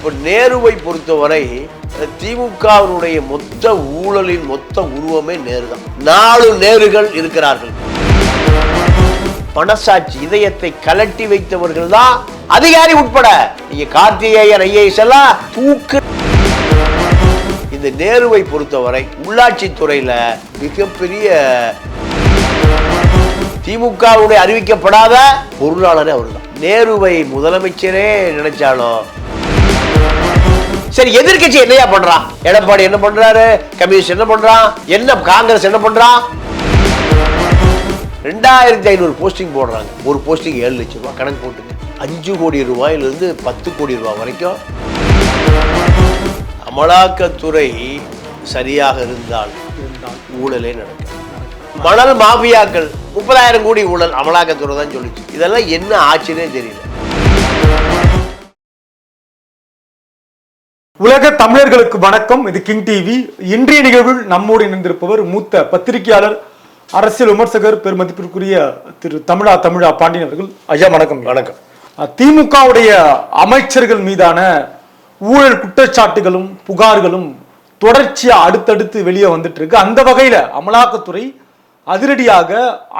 இப்போ நேருவை பொறுத்தவரை திமுகவினுடைய மொத்த ஊழலின் மொத்த உருவமே நேரு தான் நாலு நேருகள் இருக்கிறார்கள். மனசாட்சி இதயத்தை கலட்டி வைத்தவர்கள் தான் அதிகாரி உட்பட. நீங்க கார்த்திகேயன் ஐஏஎஸ் எல்லாம் தூக்கு. இந்த நேருவை பொறுத்தவரை உள்ளாட்சி துறையில மிகப்பெரிய திமுகவுடைய அறிவிக்கப்படாத பொருளாளரே அவர்தான். நேருவை முதலமைச்சரே நினைச்சாலும் சரி எதிர்க்கட்சி என்னையா பண்றான் எடப்பாடி என்ன பண்றாரு? கம்யூனிஸ்ட் என்ன பண்றான் என்ன காங்கிரஸ் என்ன பண்றான் ரெண்டாயிரத்தி ஐநூறு போஸ்டிங் போடுறாங்க. ஒரு போஸ்டிங் ஏழு லட்சம் ரூபாய் கணக்கு போட்டுங்க. அஞ்சு கோடி ரூபாயிலிருந்து பத்து கோடி ரூபாய் வரைக்கும். அமலாக்கத்துறை சரியாக இருந்தால் ஊழலே நடக்கும். மணல் மாஃபியாக்கள் முப்பதாயிரம் கோடி ஊழல் அமலாக்கத்துறை தான் சொல்லிச்சு. இதெல்லாம் என்ன ஆச்சுன்னே தெரியல. உலக தமிழர்களுக்கு வணக்கம். இது கிங் டிவி. இன்றைய நிகழ்வில் நம்மோடு இணைந்திருப்பவர் மூத்த பத்திரிகையாளர் அரசியல் விமர்சகர் பெருமதிப்பிற்குரிய திரு தமிழா தமிழா பாண்டியன் அவர்கள். ஐயா வணக்கம். வணக்கம். திமுகவுடைய அமைச்சர்கள் மீதான ஊழல் குற்றச்சாட்டுகளும் புகார்களும் தொடர்ச்சியா அடுத்தடுத்து வெளியே வந்துட்டு இருக்கு அந்த வகையில அமலாக்கத்துறை அதிரடியாக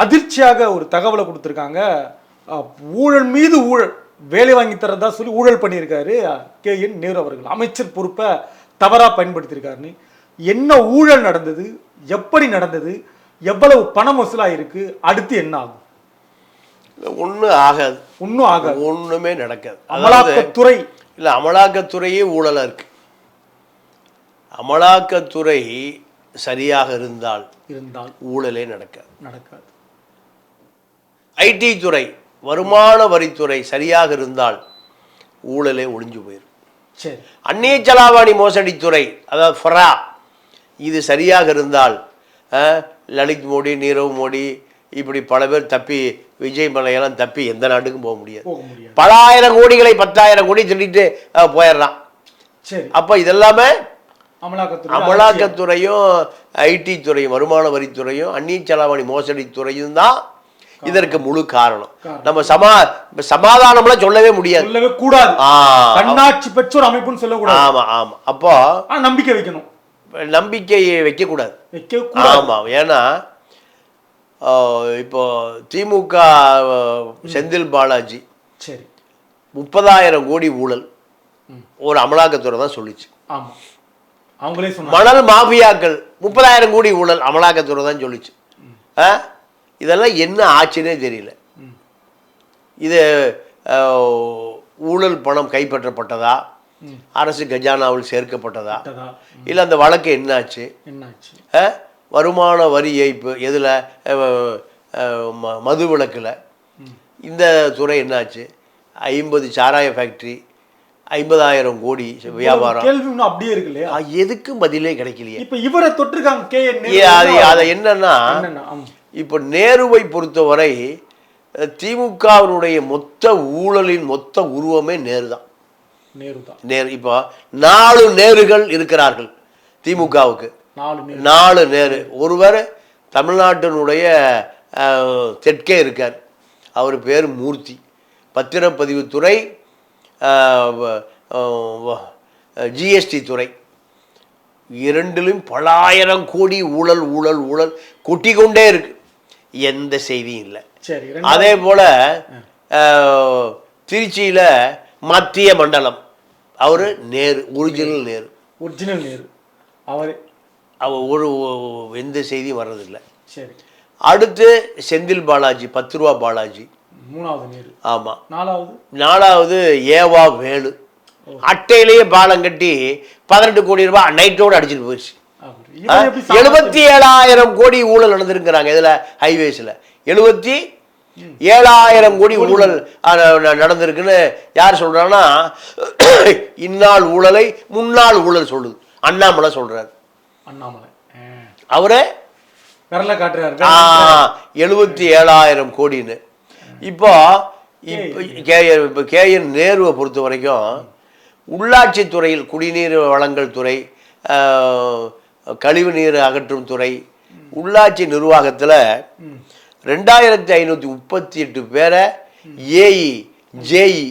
அதிர்ச்சியாக ஒரு தகவலை கொடுத்திருக்காங்க. ஊழல் மீது ஊழல். வேலை வாங்கி தரதா சொல்லி ஊழல் பண்ணியிருக்காரு கே என் நேரு அவர்கள். அமைச்சர் பொறுப்பை தவறா பயன்படுத்தியிருக்காருன்னு என்ன ஊழல் நடந்தது? எப்படி நடந்தது? எவ்வளவு பணம் வசூலாயிருக்கு? அடுத்து என்ன ஆகும்? ஒன்றும் ஆகாது. ஒன்றும் ஆகாது. ஒண்ணுமே நடக்காது. அமலாக்கத்துறை இல்ல அமலாக்கத்துறையே ஊழலா இருக்கு. அமலாக்கத்துறை சரியாக இருந்தால் இருந்தால் ஊழலே நடக்காது. நடக்காது. ஐடி துறை வருமான வரித்துறை சரியாக இருந்தால் ஊழலே ஒளிஞ்சு போயிடும் சரி. அந்நிய செலாவணி மோசடித்துறை அதாவது ஃபரா இது சரியாக இருந்தால் லலித் மோடி நீரவ் மோடி இப்படி பல பேர் தப்பி விஜய் மலையெல்லாம் தப்பி எந்த நாட்டுக்கும் போக முடியாது. பல ஆயிரம் கோடிகளை பத்தாயிரம் கோடி திருடிட்டு போயிடுறான் சரி. அப்போ இதெல்லாமே அமலாக்கத்துறை அமலாக்கத்துறையும் ஐடி துறையும் வருமான வரித்துறையும் அந்நிய செலாவணி மோசடி துறையும் தான் இதற்கு முழு காரணம். நம்ம சமா இப்ப சமாதானம்லாம் சொல்லவே முடியாது. சொல்லவே கூடாது. தன்னாட்சி பெற்ற ஒரு அமைப்புன்னு சொல்லக்கூடாது. ஆமா ஆமா. அப்போ நம்பிக்கை வைக்கணும். நம்பிக்கையை வைக்கக்கூடாது. வைக்க கூடாது ஆமா ஏன்னா இப்போ திமுக செந்தில் பாலாஜி சரி. முப்பதாயிரம் கோடி ஊழல் ஒரு அமலாக்கத்துறை தான் சொல்லிச்சு. மணல் மாஃபியாக்கள் முப்பதாயிரம் கோடி ஊழல் அமலாக்கத்துறை தான் சொல்லிச்சு? இதெல்லாம் என்ன ஆச்சுன்னே தெரியல. இது ஊழல் பணம் கைப்பற்றப்பட்டதா. அரசு கஜானாவில் சேர்க்கப்பட்டதா? இல்லை அந்த வழக்கு என்னாச்சு? வருமான வரி ஏய்ப்பு எதில்? மது விளக்கில். இந்த துறை என்னாச்சு? ஐம்பது சாராய ஃபேக்ட்ரி ஐம்பதாயிரம் கோடி வியாபாரம். கேள்வி இன்னும் அப்படியே இருக்கு இல்லையா? எதுக்கும் பதிலே கிடைக்கலையே. இப்ப இவரை தொட்டிருக்காங்க கே அது அதை என்னன்னா. இப்போ நேருவை பொறுத்தவரை திமுகவினுடைய மொத்த ஊழலின் மொத்த உருவமே நேரு தான் நேரு தான் நேரு இப்போ நாலு நேருகள் இருக்கிறார்கள் திமுகவுக்கு. நாலு நேரு. நாலு நேரு. ஒருவர் தமிழ்நாட்டினுடைய தெற்கே இருக்கார். அவர் பேர் மூர்த்தி. பத்திரப்பதிவுத்துறை ஜிஎஸ்டி துறை. இரண்டிலும் பலாயிரம் கோடி ஊழல் ஊழல் ஊழல் கொட்டி கொண்டே இருக்கு. எந்த செய்தியும் இல்லை. சரி அதே போல திருச்சியில மத்திய மண்டலம். அவரு நேரு ஒரிஜினல் நேரு. ஒரிஜினல் நேரு. அவரே. அவ ஒரு எந்த செய்தியும் வர்றதில்லை. சரி. அடுத்து செந்தில் பாலாஜி பத்து ரூபா பாலாஜி. மூணாவது நேரு. ஆமா. நாலாவது? நாலாவது ஏவா வேலு. அட்டையிலேயே பாலம் கட்டி பதினெட்டு கோடி ரூபாய் நைட்டோடு அடிச்சிட்டு போயிடுச்சு எழுபத்தி ஏழாயிரம் கோடி ஊழல் நடந்திருக்கிறாங்க இதுல ஹைவேஸ்ல எழுபத்தி ஏழாயிரம் கோடி ஊழல் நடந்திருக்குன்னு யார் சொல்றாங்கன்னா இந்நாள் ஊழலை முன்னாள் ஊழல் சொல்லுது. அண்ணாமலை சொல்றாரு. அண்ணாமலை. அவரே? விரல காட்டுறாரு. எழுபத்தி ஏழாயிரம் கோடின்னு. இப்போ கேஎன் இப்போ கேஎன் நேருவை பொறுத்த வரைக்கும் உள்ளாட்சி துறையில் குடிநீர் வழங்கல் துறை கழிவு நீர் அகற்றும் துறை உள்ளாட்சி நிர்வாகத்தில் ரெண்டாயிரத்தி ஐநூற்றி முப்பத்தி எட்டு பேரை ஏஇ ஜேஇ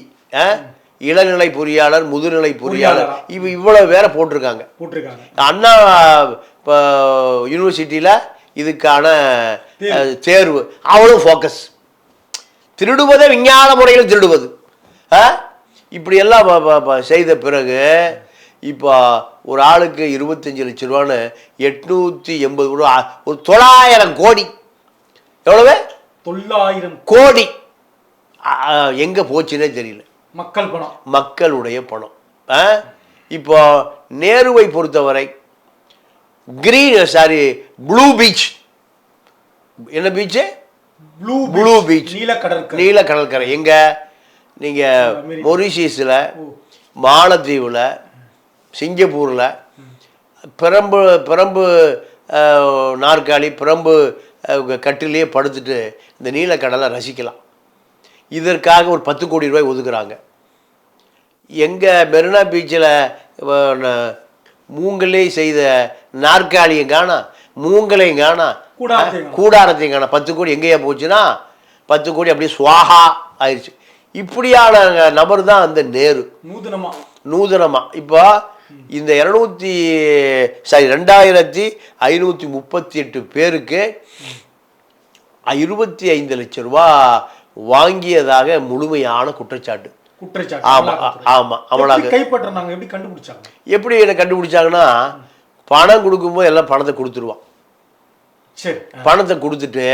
இளநிலை பொறியாளர் முதுநிலை பொறியாளர். இவ இவ்வளவு வேற போட்டிருக்காங்க. போட்டிருக்காங்க. அண்ணா இப்போ யூனிவர்சிட்டியில் இதுக்கான தேர்வு. அவ்வளவு ஃபோக்கஸ் திருடுவதே விஞ்ஞான முறையில் திருடுவது? இப்படியெல்லாம் செய்த பிறகு இப்போ ஒரு ஆளுக்கு இருபத்தஞ்சு லட்ச ரூபான்னு எட்நூற்றி எண்பது ரூபா ஒரு தொள்ளாயிரம் கோடி. எவ்வளவு? தொள்ளாயிரம் கோடி. எங்கே போச்சுன்னே தெரியல. மக்கள் பணம். மக்களுடைய பணம்? இப்போ நேருவை பொறுத்தவரை கிரீன் சாரி ப்ளூ பீச் என்ன பீச்சு ப்ளூ ப்ளூ பீச் நீல கடற்கரை நீல கடற்கரை எங்க? நீங்க அமெரிக்கா. மொரிஷியஸில். மாலத்தீவில் சிங்கப்பூரில் பிரம்பு பிரம்பு நாற்காலி பிரம்பு கட்டிலேயே படுத்துட்டு இந்த நீலக்கடலை ரசிக்கலாம். இதற்காக ஒரு பத்து கோடி ரூபாய் ஒதுக்குறாங்க. எங்க மெரினா பீச்சில் மூங்கலே செய்த நாற்காலியும் காணா மூங்கலையும் காணா கூடாரத்தையும் காணா. பத்து கோடி எங்கேயா போச்சுன்னா பத்து கோடி அப்படியே சுவாகா ஆயிடுச்சு இப்படியான நபர் தான் அந்த நேரு. நூதனமா. நூதனமா. இப்போ இந்த இரநூத்தி சாரி ரெண்டாயிரத்தி ஐநூற்றி முப்பத்தி எட்டு பேருக்கு இருபத்தி ஐந்து லட்சம் ரூபா வாங்கியதாக முழுமையான குற்றச்சாட்டு. குற்றச்சாட்டு. ஆமா அமலாக்கத்துறை. ஆமா எப்படி அமலாக்க கைப்பற்றினாங்க? எப்படி கண்டுபிடிச்சாங்க? எப்படி என்ன கண்டுபிடிச்சாங்கன்னா பணம் கொடுக்கும்போது எல்லாம் பணத்தை கொடுத்துருவான். சரி பணத்தை கொடுத்துட்டு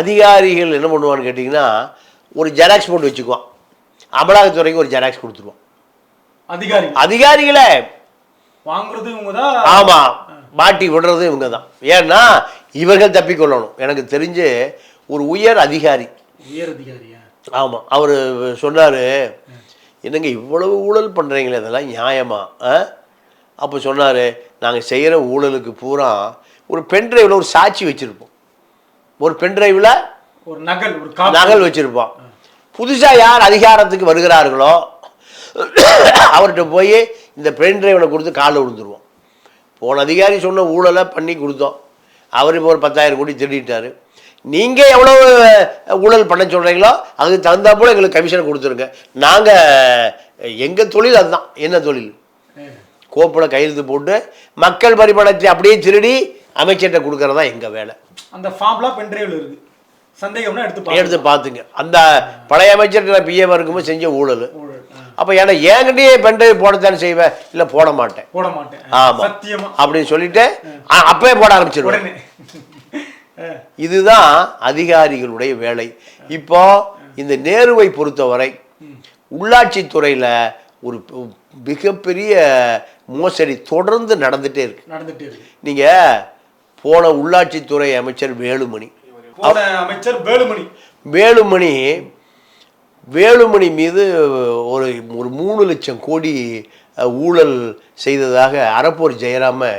அதிகாரிகள் என்ன பண்ணுவான்னு கேட்டிங்கன்னா ஒரு ஜெராக்ஸ் போட்டு வச்சுக்குவான். அமலாக்கத்துறைக்கு ஒரு ஜெராக்ஸ் கொடுத்துருவான். அதிகாரி அதிகாரிகளே வாங்குறது இவங்க தான் ஆமா மாட்டி விடுறது இவங்க தான் ஏன்னா இவர்கள் தப்பிக்கொள்ளணும். எனக்கு தெரிஞ்சு ஒரு உயர் அதிகாரி. உயர் அதிகாரியா? ஆமா அவர் சொன்னாரு என்னங்க இவ்வளவு ஊழல் பண்றீங்களே இதெல்லாம் நியாயமா? அப்போ சொன்னாரு நாங்க செய்யற ஊழலுக்கு பூரா ஒரு பென்ட்ரைவில் ஒரு சாட்சி வச்சிருப்போம். ஒரு பென்ட்ரைவில் ஒரு நகல் ஒரு காப்பி. நகல் வச்சிருப்போம். புதுசா யார் அதிகாரத்துக்கு வருகிறார்களோ அவர்கிட்ட போய் இந்த பென் டிரைவனை கொடுத்து காலில் விழுந்துருவோம். போன அதிகாரி சொன்ன ஊழலை பண்ணி கொடுத்தோம். அவர் இப்போ ஒரு பத்தாயிரம் கோடி திருடிட்டாரு. நீங்க எவ்வளவு ஊழல் பண்ண சொல்றீங்களோ அதுக்கு தகுந்தாப்போல எங்களுக்கு கமிஷன் கொடுத்துருங்க. நாங்க எங்க தொழில் அதுதான். என்ன தொழில். கோப்பில் கையெழுத்து போட்டு மக்கள் பரிமாணத்தை அப்படியே திருடி அமைச்சர்கிட்ட கொடுக்கறதா எங்க வேலை? அந்த ஃபார்ம்லாம் பென்ட்ரைவ்ல இருக்கு. சந்தேகம்னா எடுத்து. எடுத்து பார்த்துங்க. அந்த பழைய அமைச்சர் நான் பிஏவா இருக்கும்போது செஞ்ச ஊழல். அப்போ ஏன்னா என்கிட்டயே பென்ட்ரைவ் போடத்தானே செய்வேன் இல்லை போட மாட்டேன். போட மாட்டேன். ஆமா. சத்தியமா. அப்படின்னு சொல்லிட்டு அப்பவே போட ஆரம்பிச்சிருவேன். இதுதான் அதிகாரிகளுடைய வேலை. இப்போ இந்த நேருவை பொறுத்தவரை உள்ளாட்சித்துறையில் ஒரு மிகப்பெரிய மோசடி தொடர்ந்து நடந்துட்டே இருக்கு. நடந்துட்டே இருக்கு. நீங்க போன உள்ளாட்சித்துறை அமைச்சர் வேலுமணி. அமைச்சர் வேலுமணி. வேலுமணி வேலுமணி மீது ஒரு ஒரு மூணு லட்சம் கோடி ஊழல் செய்ததாக அறப்போர் ஜெயராம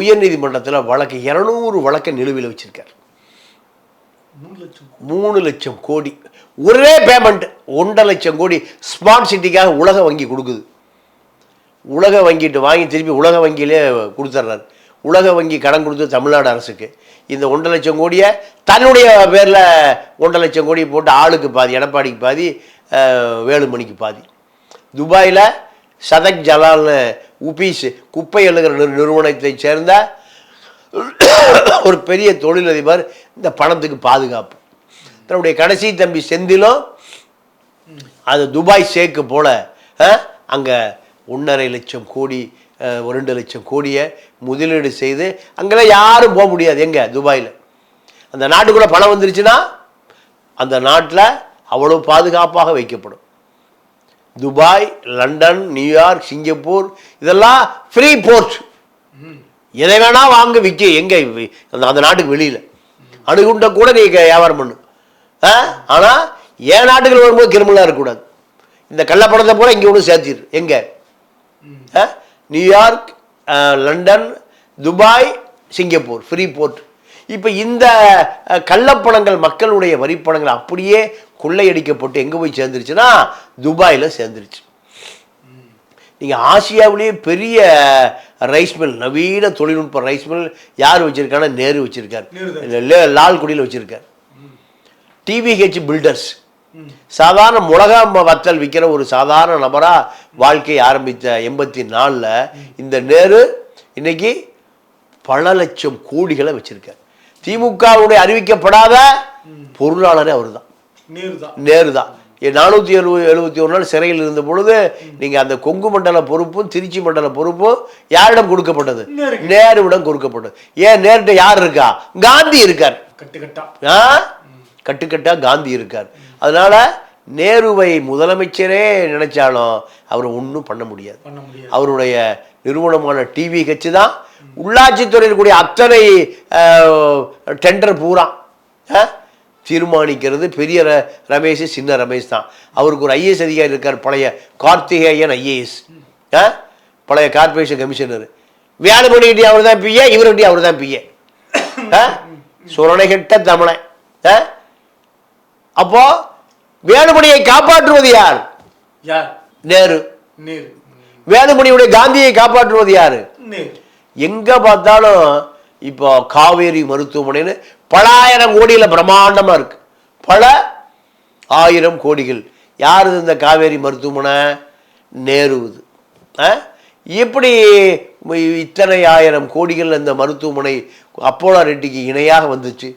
உயர்நீதிமன்றத்தில் வழக்கு இரநூறு வழக்கை நிலுவையில் வச்சிருக்கார். மூணு லட்சம் மூணு லட்சம் கோடி. ஒரே பேமெண்ட் ஒன்றரை லட்சம் கோடி ஸ்மார்ட் சிட்டிக்காக உலக வங்கி கொடுக்குது. உலக வங்கிட்டு வாங்கி திருப்பி உலக வங்கியிலே கொடுத்துட்றாரு உலக வங்கி கடன் கொடுத்து தமிழ்நாடு அரசுக்கு. இந்த ஒன்றரை லட்சம் கோடியை தன்னுடைய பேரில் ஒன்றரை லட்சம் கோடி போட்டு ஆளுக்கு பாதி எடப்பாடிக்கு பாதி வேலுமணிக்கு பாதி. துபாயில் சதக் ஜலால்னு உபீஸ் குப்பை எழுகிற நிறு நிறுவனத்தை சேர்ந்த ஒரு பெரிய தொழிலதிபர் இந்த பணத்துக்கு பாதுகாப்பு. தன்னுடைய கடைசி தம்பி செந்திலும் அது துபாய் சேக்கு போல அங்கே ஒன்றரை லட்சம் கோடி ஒரு ரெண்டு லட்சம் கோடியை முதலீடு செய்து அங்கெல்லாம் யாரும் போக முடியாது. எங்கே? துபாயில். அந்த நாட்டுக்குள்ளே பணம் வந்துருச்சுன்னா அந்த நாட்டில் அவ்வளோ பாதுகாப்பாக வைக்கப்படும். Dubai London New York Singapore இதெல்லாம் ஃப்ரீ போர்ட் எதை வேணால் வாங்க விற்க எங்கே? அந்த அந்த நாட்டுக்கு வெளியில். அணுகுண்ட கூட நீ வியாபாரம் பண்ணு. ஆ? ஆனால் என் நாட்டுகள் வரும்போது கிரிமினலாக இருக்கக்கூடாது. இந்த கள்ளப்பணத்தை பூரா இங்கே ஒன்று சேர்த்திடு எங்கே? ஆ? New York London Dubai Singapore free port இப்போ இந்த கள்ளப்பணங்கள் மக்களுடைய வரிப்பணங்கள் அப்படியே கொள்ளையடிக்கப்பட்டு எங்கே போய் சேர்ந்துருச்சுன்னா துபாயில் சேர்ந்துருச்சு. நீங்கள் ஆசியாவிலேயே பெரிய ரைஸ் மில் நவீன தொழில்நுட்ப ரைஸ் மில் யார் வச்சிருக்காங்கன்னா நேரு வச்சிருக்கார். லால்குடியில் வச்சிருக்கார். டிவிஹெச் பில்டர்ஸ் சாதாரண மிளகா வத்தல் விற்கிற ஒரு சாதாரண நபரா வாழ்க்கையை ஆரம்பித்த எண்பத்தி நாலில் இந்த நேரு இன்னைக்கு பல லட்சம் கோடிகளை வச்சிருக்கார். திமுகவுடைய அறிவிக்கப்படாத பொருளாளரே நேரு தான் நேரு தான் நானூற்றி எழுபது எழுபத்தி ஒரு நாள் சிறையில் இருந்த பொழுது நீங்கள் அந்த கொங்கு மண்டல பொறுப்பும் திருச்சி மண்டல பொறுப்பும் யாரிடம் கொடுக்கப்பட்டது. நேருவிடம் கொடுக்கப்பட்டது. ஏன் நேருட்ட யார் இருக்கா? காந்தி இருக்கார். கட்டு கட்டா ஆ? கட்டுக்கட்டா காந்தி இருக்கார். அதனால நேருவை முதலமைச்சரே நினைச்சாலும் அவர் ஒன்றும் பண்ண முடியாது. அவருடைய நிறுவனமான டிவி கட்சி தான். உள்ளாட்சித்துறையில் கூடிய அத்தனை டெண்டர் பூரா தீர்மானிக்கிறது பெரிய ர ரமேஷ் சின்ன ரமேஷ் தான். அவருக்கு ஒரு ஐஏஎஸ் அதிகாரி இருக்கார் பழைய கார்த்திகேயன் ஐஏஎஸ் பழைய கார்பரேஷன் கமிஷனர். வேலுமணிகிட்டே அவர் தான் பிஏ இவர்கிட்டே அவர் தான் பிஏ சுரணைகட்ட தமிழன் ஆ? வேலுமணியை காப்பாற்றுவது யார்? யார்? நேரு. வேலுமணியுடைய காந்தியை காப்பாற்றுவது யாரு? எங்க பார்த்தாலும் இப்போ காவேரி மருத்துவமனைன்னு பல ஆயிரம் கோடியில பிரம்மாண்டமா இருக்கு. பல ஆயிரம் கோடிகள். யாருது இந்த காவேரி மருத்துவமனை? நேருது ஆ? எப்படி இத்தனை ஆயிரம் கோடிகள் இந்த மருத்துவமனை அப்போலோ ரெட்டிக்கு இணையாக வந்துச்சு.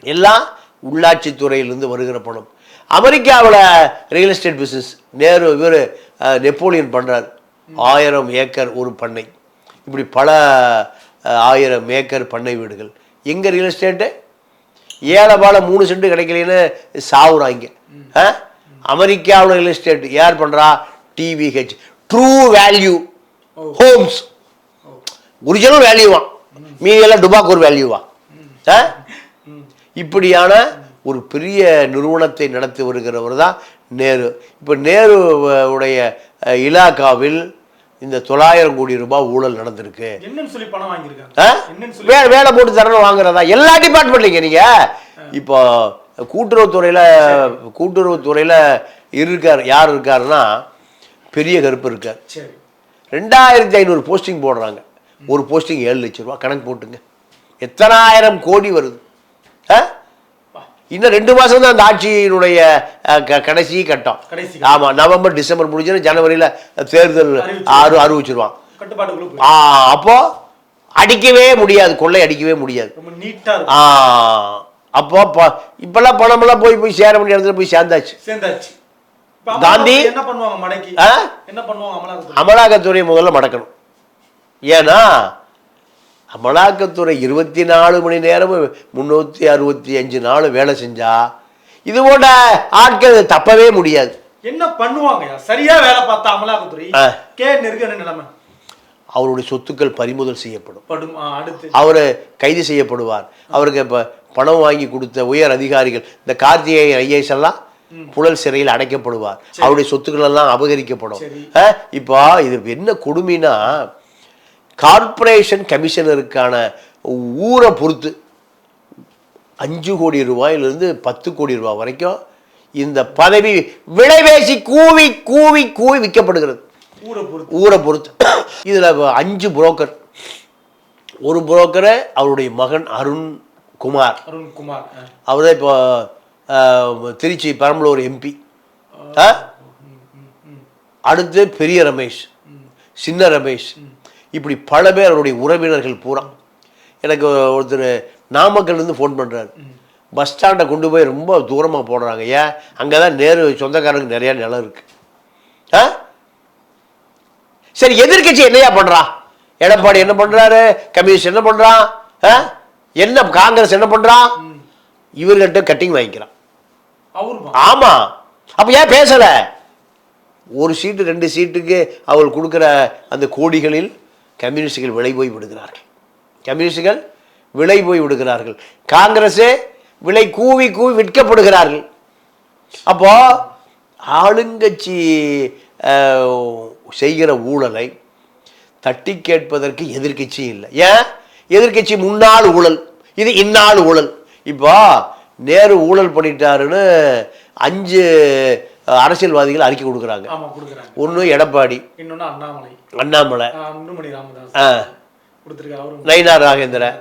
எல்லாம் உள்ளாட்சித்துறையிலிருந்து வருகிற பணம். அமெரிக்காவில் ரியல் எஸ்டேட் பிஸ்னஸ் நேரு இவர் நெப்போலியன் பண்ணுறார் ஆயிரம் ஏக்கர் ஒரு பண்ணை. இப்படி பல ஆயிரம் ஏக்கர் பண்ணை வீடுகள். எங்கே ரியல் எஸ்டேட்டு ஏழை பால மூணு சென்ட் கிடைக்கலன்னு சாவுறாங்க. ஆ? அமெரிக்காவில் ரியல் எஸ்டேட் யார் பண்ணுறா TVH true value homes original வேல்யூவா மீதியெல்லாம் டுபாக்கூர் வேல்யூவா ஆ இப்படியான ஒரு பெரிய நிறுவனத்தை நடத்தி வருகிறவர் தான் நேரு. இப்போ நேரு உடைய இலாக்காவில் இந்த தொள்ளாயிரம் கோடி ரூபாய் ஊழல் நடந்திருக்கு. என்னன்னு சொல்லி பணம் வாங்கியிருக்காங்க. ஆ? என்னன்னு சொல்லி வே வேலை போட்டு தரணும் வாங்குறதா? எல்லா டிபார்ட்மெண்ட்லைங்க நீங்க? இப்போ கூட்டுறவுத்துறையில கூட்டுறவுத்துறையில இருக்கார் யார் இருக்காருன்னா பெரிய கருப்பு இருக்கார். ரெண்டாயிரத்தி ஐநூறு போஸ்டிங் போடுறாங்க. ஒரு போஸ்டிங் ஏழு லட்சம் ரூபா கணக்கு போட்டுங்க. எத்தனாயிரம் கோடி வருது. ஆ? இன்னும் ரெண்டு மாசம் தான் அந்த ஆட்சியினுடைய கடைசி கட்டம். கடைசி ஆமா நவம்பர் டிசம்பர் முடிஞ்சு ஜனவரியில தேர்தல். ஆறு அறிவிச்சிருவான் அப்போ அடிக்கவே முடியாது கொள்ளை அடிக்கவே முடியாது. ஆ, அப்போ இப்பெல்லாம் பணமெல்லாம் போய் போய் சேர வேண்டிய இடத்துல போய் சேர்ந்தாச்சு. சேர்ந்தாச்சு. காந்தி? அமலாக்கத்துறை முதல்ல மடக்கணும். ஏன்னா அமலாக்கத்துறை இருபத்தி நாலு மணி நேரமும் முந்நூற்றி அறுபத்தி அஞ்சு நாள் வேலை செஞ்சா இது போன்ற ஆட்கள் தப்பவே முடியாது. என்ன பண்ணுவாங்கய்யா சரியா வேலை பார்த்தா அமலாக்கத்துறை. கே நெருக்கு நிலைமை. அவருடைய சொத்துக்கள் பறிமுதல் செய்யப்படும். அவர் கைது செய்யப்படுவார். அவருக்கு இப்போ பணம் வாங்கி கொடுத்த உயர் அதிகாரிகள் இந்த கார்த்திகேயன் ஐஏஎஸ் எல்லாம் புழல் சிறையில் அடைக்கப்படுவார். அவருடைய சொத்துக்கள் எல்லாம் அபகரிக்கப்படும். இப்போ இது என்ன கொடுமைனா கார்ப்பரேஷன் கமிஷனருக்கான ஊரை பொறுத்து அஞ்சு கோடி ரூபாயிலிருந்து பத்து கோடி ரூபாய் வரைக்கும் இந்த பதவி விலைபேசி கூவி கூவி கூவி விற்கப்படுகிறது. ஊரை பொறுத்து. இதில் அஞ்சு புரோக்கர் ஒரு புரோக்கரை அவருடைய மகன் அருண் குமார். அருண்குமார். அவர் தான் இப்போ திருச்சி பெரம்பலூர் எம்பி அடுத்து பெரிய ரமேஷ் சின்ன ரமேஷ். இப்படி பல பேர் அவருடைய உறவினர்கள் பூரா. எனக்கு ஒருத்தர் நாமக்கல்லேருந்து ஃபோன் பண்ணுறாரு பஸ் ஸ்டாண்டை கொண்டு போய் ரொம்ப தூரமாக போடுறாங்க. ஏன்? அங்கே தான் நேரு சொந்தக்காரருக்கு நிறையா நிலம் இருக்கு. ஆ? சரி எதிர்க்கட்சி என்னையா பண்றா? எடப்பாடி என்ன பண்றாரு? கம்யூனிஸ்ட் என்ன பண்றான் ஆ? என்ன காங்கிரஸ் என்ன பண்றான் இவர்கிட்ட கட்டிங் வாங்கிக்கிறான். அவருமா? ஆமா. அப்ப ஏன் பேசல? ஒரு சீட்டு ரெண்டு சீட்டுக்கு அவள் கொடுக்கிற அந்த கோடிகளில் கம்யூனிஸ்டுகள் விலை போய் விடுகிறார்கள். கம்யூனிஸ்டுகள் விலை போய் விடுகிறார்கள். காங்கிரஸே விலை கூவி கூவி விற்கப்படுகிறார்கள். அப்போ ஆளுங்கட்சி செய்கிற ஊழலை தட்டி கேட்பதற்கு எதிர்க்கட்சி இல்லை. ஏன்? எதிர்க்கட்சி முன்னாள் ஊழல். இது இந்நாள் ஊழல். இப்போ நேரு ஊழல் பண்ணிட்டாருன்னு அஞ்சு அரசியல்வாதிகள் அறிக்கை கொடுக்குறாங்க. ஒன்று எடப்பாடி அண்ணாமலை. நயினார் நாகேந்திரன்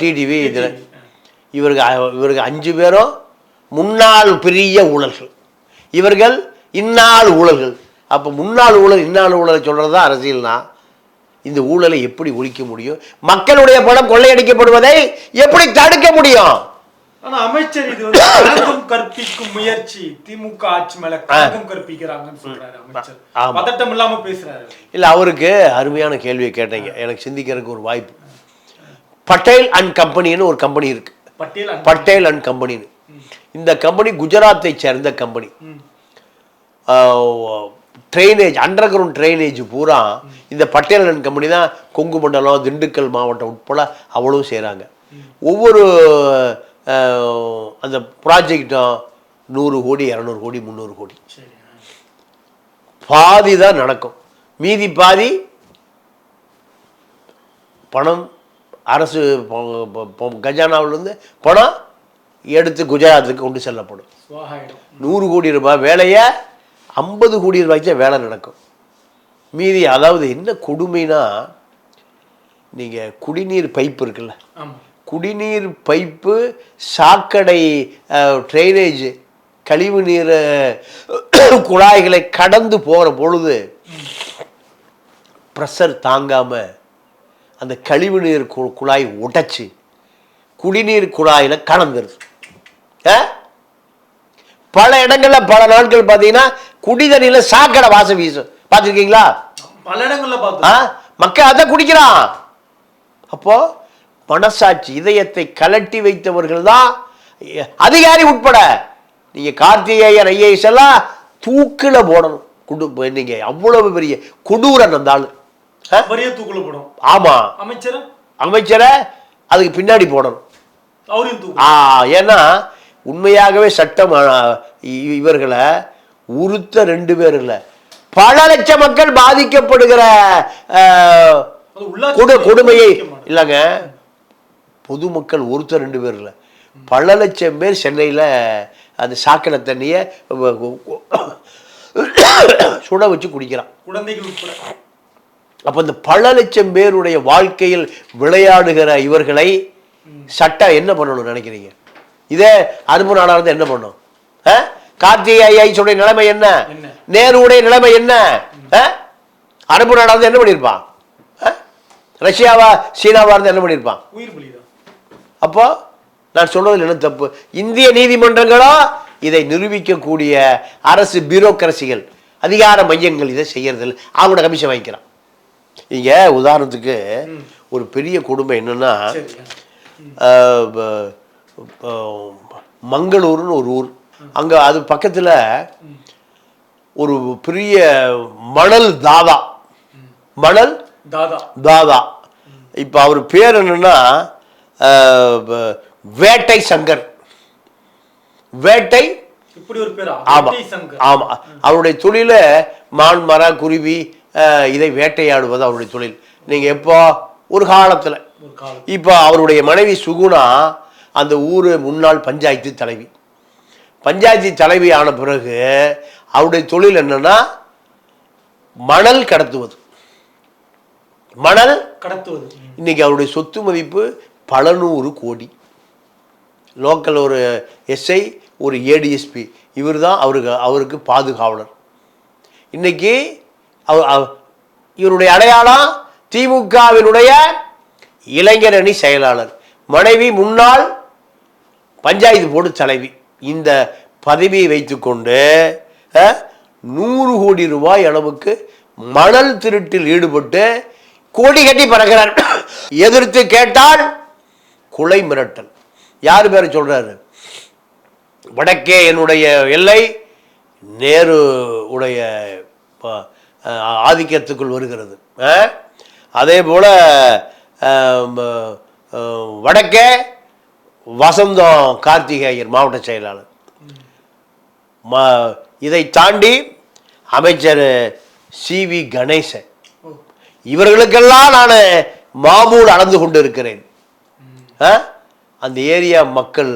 டிடிவி இதில். இவருக்கு இவருக்கு அஞ்சு பேரும் முன்னாள் பெரிய ஊழல்கள். இவர்கள் இந்நாள் ஊழல்கள். அப்போ முன்னாள் ஊழல் இந்நாள் ஊழலை சொல்கிறது தான் அரசியல்னா இந்த ஊழலை எப்படி ஒழிக்க முடியும்? மக்களுடைய பணம் கொள்ளையடிக்கப்படுவதை எப்படி தடுக்க முடியும்? ஆனா அமைச்சர் இது வந்து களங்கம் கற்பிக்கும் முயற்சி. திமுக ஆட்சி மேல களங்கம் கற்பிக்கிறாங்கன்னு சொல்றாரு அமைச்சர். பதட்டம் இல்லாம பேசுறாரு இல்லை அவருக்கு அருமையான கேள்வியை கேட்டீங்க. எனக்கு சிந்திக்கிறதுக்கு ஒரு வாய்ப்பு. பட்டேல் அண்ட் கம்பெனின்னு ஒரு கம்பெனி இருக்கு. பட்டியல் அங்க- பட்டேல் அண்ட் கம்பெனின்னு. இந்த கம்பெனி குஜராத்தை சேர்ந்த company. Drainage under ground drainage பூரா இந்த பட்டேல் அண்ட் கம்பெனி தான் கொங்கு மண்டலம் திண்டுக்கல் மாவட்டம் உட்பட அவ்வளவும் செய்கிறாங்க ஒவ்வொரு அந்த ப்ராஜெக்டும் நூறு கோடி இரநூறு கோடி முந்நூறு கோடி. பாதி தான் நடக்கும். மீதி பாதி பணம் அரசு கஜானாவிலிருந்து பணம் எடுத்து குஜராத்துக்கு கொண்டு செல்லப்படும். நூறு கோடி ரூபாய் வேலையை? ஐம்பது கோடி ரூபாய்க்கு வேலை நடக்கும். மீதி அதாவது என்ன கொடுமைனா நீங்கள் குடிநீர் பைப் இருக்குல்ல குடிநீர் பைப்பு சாக்கடை ட்ரைனேஜ் கழிவு நீர் குழாய்களை கடந்து போகிற பொழுது ப்ரெஷர் தாங்காம அந்த கழிவு நீர் குழாய் உடைச்சு குடிநீர் குழாயில் கலந்துருது? பல இடங்கள்ல பல நாட்கள் பார்த்தீங்கன்னா குடிதண்ணியில சாக்கடை வாசம் வீசும். பார்த்துருக்கீங்களா பல இடங்கள்ல மக்கள் அதை குடிக்கிறான். அப்போ மனசாட்சி இதயத்தை கலட்டி வைத்தவர்கள் தான் அதிகாரி உட்பட. நீங்க கார்த்திகேயன் ஐஏஎஸ் எல்லாம் தூக்கில போடணும். குடு நீங்க அவ்வளவு பெரிய கொடூரன் அந்த ஆளு? பெரிய தூக்குல போடும் ஆமா. அமைச்சர்? அமைச்சரை அதுக்கு பின்னாடி போடணும். ஆ ஏன்னா உண்மையாகவே சட்டம் இவர்களை உறுத்த ரெண்டு பேர் இல்லை. பல லட்சம் மக்கள் பாதிக்கப்படுகிற கொடுமையை. இல்லைங்க. பொதுமக்கள் ஒருத்தர் ரெண்டு பேர் இல்லை. பல லட்சம் பேர் சென்னையில் அந்த சாக்கடை தண்ணியை சுட வச்சு குடிக்கிறான். குழந்தைகள் அப்போ இந்த பல லட்சம் பேருடைய வாழ்க்கையில் விளையாடுகிற இவர்களை சட்டம் என்ன பண்ணணும் நினைக்கிறீங்க? இதே அரும்பு நாடா இருந்து என்ன பண்ணும்? கார்த்திகை ஐயாவுடைய நிலைமை என்ன? நேருடைய நிலைமை என்ன? ஆ? அரபு நாடா இருந்து என்ன பண்ணியிருப்பான்? ரஷ்யாவா சீனாவா இருந்து என்ன பண்ணியிருப்பான் அப்போ நான் சொல்றதுல என்ன தப்பு? இந்திய நீதிமன்றங்களோ? இதை நிரூபிக்கக்கூடிய அரசு பியூரோக்ரசிகள் அதிகார மையங்கள் இதை செய்யறதில்லை. அவங்களோட கமிஷன் வாங்கிக்கிறான். இங்க உதாரணத்துக்கு ஒரு பெரிய கொடுமை என்னன்னா மங்களூர்னு ஒரு ஊர். அங்க அது பக்கத்துல ஒரு பெரிய மணல் தாதா மணல் தாதா. தாதா இப்போ அவர் பேர் என்னன்னா வேட்டை சங்கர். வேட்டை இப்படி ஒரு பேரா? ஆமா வெற்றி சங்கர். ஆமா. அவருடைய தொழில மான் மர குருவி இதை வேட்டையாடுவது அவருடைய தொழில். நீங்க எப்போ? ஒரு காலத்துல. இப்போ அவருடைய மனைவி சுகுணா அந்த ஊர் முன்னாள் பஞ்சாயத்து தலைவி. பஞ்சாயத்து தலைவி ஆன பிறகு அவருடைய தொழில் என்னன்னா மணல் கடத்துவது. மணல் கடத்துவது. இன்னைக்கு அவருடைய சொத்து மதிப்பு பல நூறு கோடி. லோக்கல் ஒரு எஸ்ஐ ஒரு ஏடிஎஸ்பி இவர் தான் அவருக்கு அவருக்கு பாதுகாவலர். இன்றைக்கி அவ- அவ- இவருடைய அடையாளம் திமுகவினுடைய இளைஞர் அணி செயலாளர். மனைவி முன்னாள் பஞ்சாயத்து போர்டு தலைவி. இந்த பதவியை வைத்துக்கொண்டு நூறு கோடி ரூபாய் அளவுக்கு மணல் திருட்டில் ஈடுபட்டு கோடி கட்டி பறக்கிறார். எதிர்த்து கேட்டால் குலை மிரட்டல். யார் பேரை சொல்றாரு? வடக்கே என்னுடைய எல்லை நேரு உடைய ஆதிக்கத்துக்குள் வருகிறது? அதே போல வடக்கே வசந்தம் கார்த்திகேயன் மாவட்ட செயலாளர். ம இதை தாண்டி அமைச்சர் சி வி கணேசன். இவர்களுக்கெல்லாம் நான் மாமூல் அளந்து கொண்டு இருக்கிறேன்? அந்த ஏரியா மக்கள்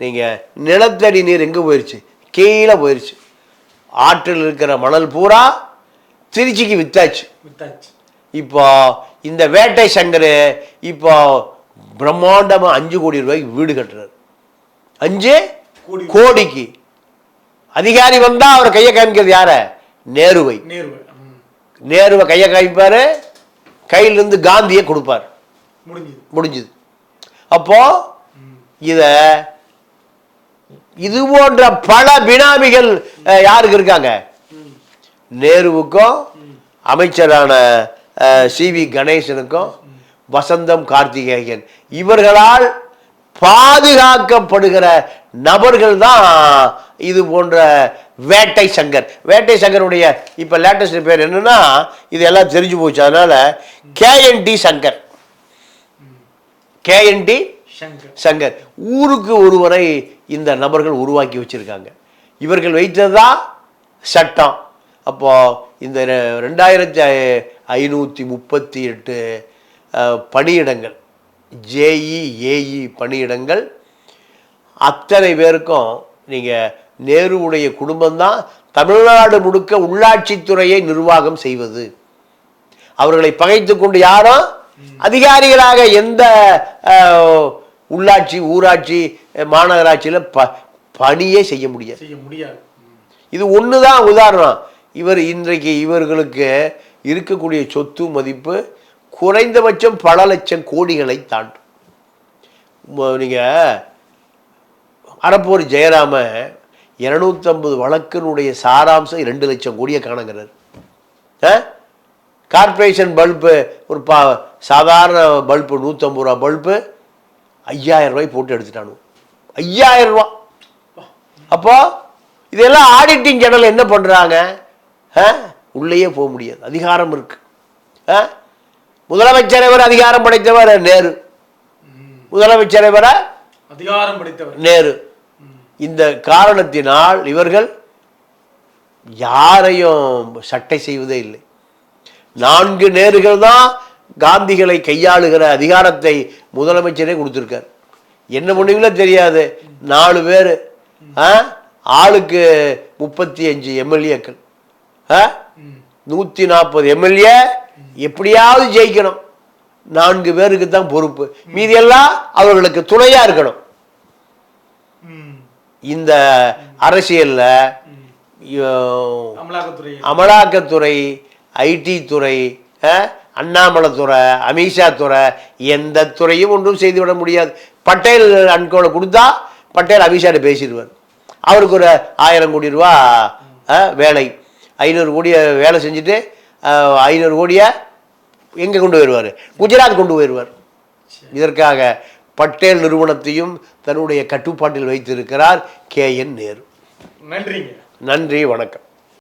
நீங்கள் நிலத்தடி நீர் எங்கே போயிடுச்சு கீழே போயிடுச்சு ஆற்றில் இருக்கிற மணல் பூரா திருச்சிக்கு வித்தாச்சு. வித்தாச்சு. இப்போ இந்த வேட்டை சங்கர் இப்போ பிரம்மாண்டமாக அஞ்சு கோடி ரூபாய்க்கு வீடு கட்டுறாரு. அஞ்சு கோடி கோடிக்கு. அதிகாரி வந்தா அவர் கையை காமிக்கிறது யார? நேருவை. நேர்வு நேருவை கையை காமிப்பாரு. கையிலிருந்து காந்தியை கொடுப்பார். முடிஞ்சது. முடிஞ்சுது. அப்போ இத இது போன்ற பல பினாமிகள் யாருக்கு இருக்காங்க? நேருவுக்கும் அமைச்சரான சி வி கணேசனுக்கும் வசந்தம் கார்த்திகேயன். இவர்களால் பாதுகாக்கப்படுகிற நபர்கள் தான் இது போன்ற வேட்டை சங்கர். வேட்டை சங்கருடைய இப்ப லேட்டஸ்ட் பேர் என்னன்னா இது எல்லாம் தெரிஞ்சு போச்சு. அதனால கேஎன்டி சங்கர். கேஎன்டி சங்கர் ஊருக்கு ஒருவரை இந்த நபர்கள் உருவாக்கி வச்சிருக்காங்க. இவர்கள் வைத்ததுதான் சட்டம். அப்போ இந்த ரெண்டாயிரத்தி ஐநூற்றி முப்பத்தி எட்டு பணியிடங்கள் ஜேஇ ஏஇ பணியிடங்கள் அத்தனை பேருக்கும் நீங்கள் நேருவுடைய குடும்பம்தான் தமிழ்நாடு முழுக்க உள்ளாட்சித்துறையை நிர்வாகம் செய்வது. அவர்களை பகைத்து கொண்டு யாரும் அதிகாரிகளாக எந்த உள்ளாட்சி ஊராட்சி மாநகராட்சியில ப பணியே செய்ய முடியாது. செய்ய முடியாது. இது ஒன்று தான் உதாரணம். இவர் இன்றைக்கு இவர்களுக்கு இருக்கக்கூடிய சொத்து மதிப்பு குறைந்தபட்சம் பல லட்சம் கோடிகளை தாண்டும். ம- நீங்க அறப்போர் ஜெயராம இருநூத்தம்பது வழக்கினுடைய சாராம்சம் ரெண்டு லட்சம் கோடியை காணுங்கிறார். ஆ? கார்ப்பரேஷன் பல்பு ஒரு பா சாதாரண பல்பு நூற்றம்பது ரூபா பல்பு ஐயாயிரம் ரூபாய் போட்டு எடுத்துட்டானு ஐயாயிரம் ரூபா. அப்போ இதெல்லாம் ஆடிட்டிங் ஜெனரல் என்ன பண்றாங்க? ஆ? உள்ளேயே போக முடியாது. அதிகாரம் இருக்கு. ஆ? முதலமைச்சரை விட அதிகாரம் படைத்தவர்? நேரு. முதலமைச்சரை விட அதிகாரம் படைத்தவர். நேரு. இந்த காரணத்தினால் இவர்கள் யாரையும் சட்டை செய்வதே இல்லை. நான்கு நேர்கள் தான் காந்திகளை கையாளுகிற அதிகாரத்தை முதலமைச்சரே கொடுத்துருக்கார். என்ன பண்ணுவீங்களோ தெரியாது. நாலு பேர் ஆளுக்கு முப்பத்தி அஞ்சு எம்எல்ஏக்கள் நூற்றி நாற்பது எம்எல்ஏ எப்படியாவது ஜெயிக்கணும். நான்கு பேருக்கு தான் பொறுப்பு. மீதியெல்லாம் அவர்களுக்கு துணையா இருக்கணும். இந்த அரசியல்ல அமலாக்கத்துறை ஐடி துறை அஹ், அண்ணாமலைத்துறை அமித்ஷா துறை எந்த துறையும் ஒன்றும் செய்துவிட முடியாது. பட்டேல் அன்கோலை கொடுத்தா பட்டேல் அமித்ஷாட்ட பேசிடுவார். அவருக்கு ஒரு ஆயிரம் கோடி ரூபா வேலை. ஐநூறு கோடியை வேலை செஞ்சுட்டு ஐநூறு கோடியை எங்கே கொண்டு போயிடுவார்? குஜராத் கொண்டு போயிடுவார். இதற்காக பட்டேல் நிறுவனத்தையும் தன்னுடைய கட்டுப்பாட்டில் வைத்திருக்கிறார் கே என் நேரு. நன்றிங்க. நன்றி வணக்கம்.